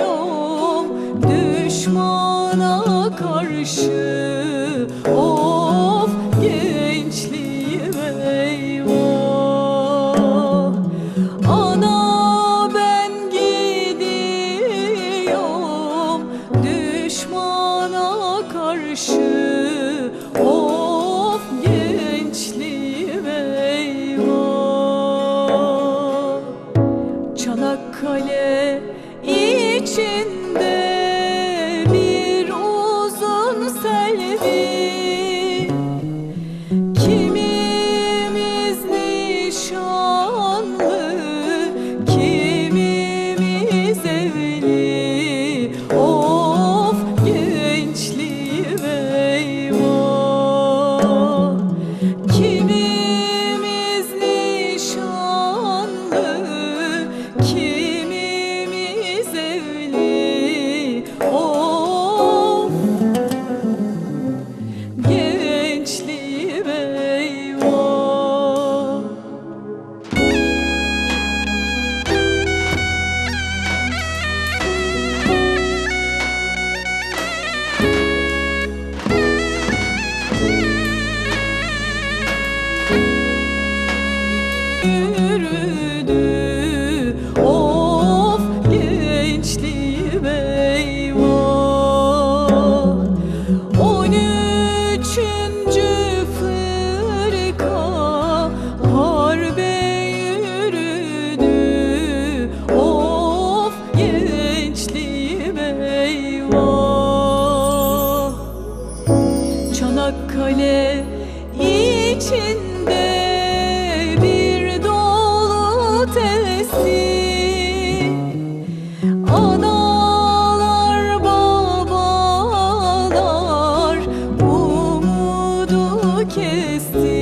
yom düşmana karşı Of gençliğim eyvah. Ana ben gidiyorum. Düşmana karşı Of gençliğim eyvah. Çanakkale içinde. içinde bir dolu tesi. Analar babalar umudu kesti.